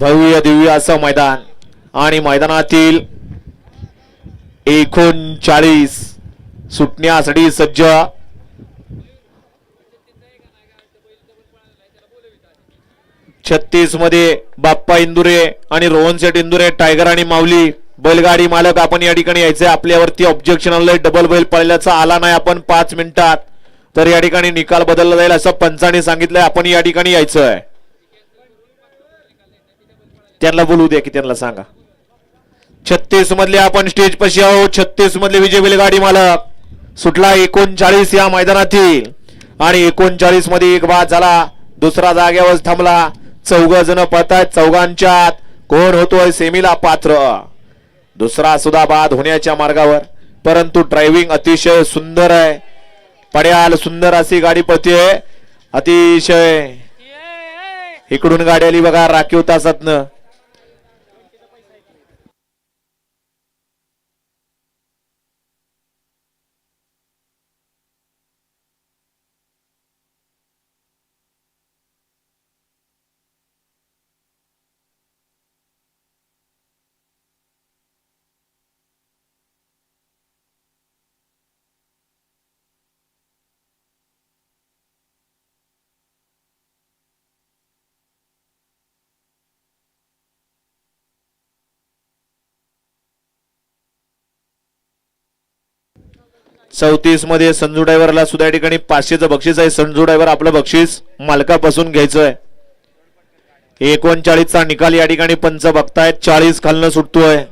भव्य दिव्य असं मैदान. आणि मैदानातील एकोणचाळीस सुटण्यासाठी सज्ज. छत्तीसमध्ये बाप्पा इंदुरे आणि रोहन सेठ इंदुरे टायगर आणि माऊली बैलगाडी मालक आपण या ठिकाणी यायचे. आपल्यावरती ऑब्जेक्शन आलंय. डबल बैल पळल्याचा आला नाही आपण पाच मिनिटात. तर या ठिकाणी निकाल बदलला जाईल असं पंचाने सांगितलंय. आपण या ठिकाणी यायचंय. त्यांना बोलू द्या की त्यांना सांगा. छत्तीस मधले आपण स्टेज पशी आहोत. छत्तीस मधले विजय बैलगाडी मालक. सुटला एकोणचाळीस या मैदानातील. आणि एकोणचाळीसमध्ये एक बाद झाला. दुसरा जागेवर थांबला. चौघ जण पळतात चौघांच्यात कोण होतोय सेमीला पात्र. दुसरा सुद्धा बाद होण्याच्या मार्गावर. परंतु ड्रायव्हिंग अतिशय सुंदर आहे. पड्याल सुंदर अशी गाडी पळते अतिशय. इकडून गाडी आली बघा राखीव तासातनं. चौतीसमध्ये संजू ड्रायव्हरला सुद्धा या ठिकाणी पाचशेचं बक्षीस आहे. संजू ड्रायव्हर आपलं बक्षीस मालकापासून घ्यायचंय. एकोणचाळीसचा निकाल या ठिकाणी पंच बघतायत. चाळीस खालनं सुटतोय.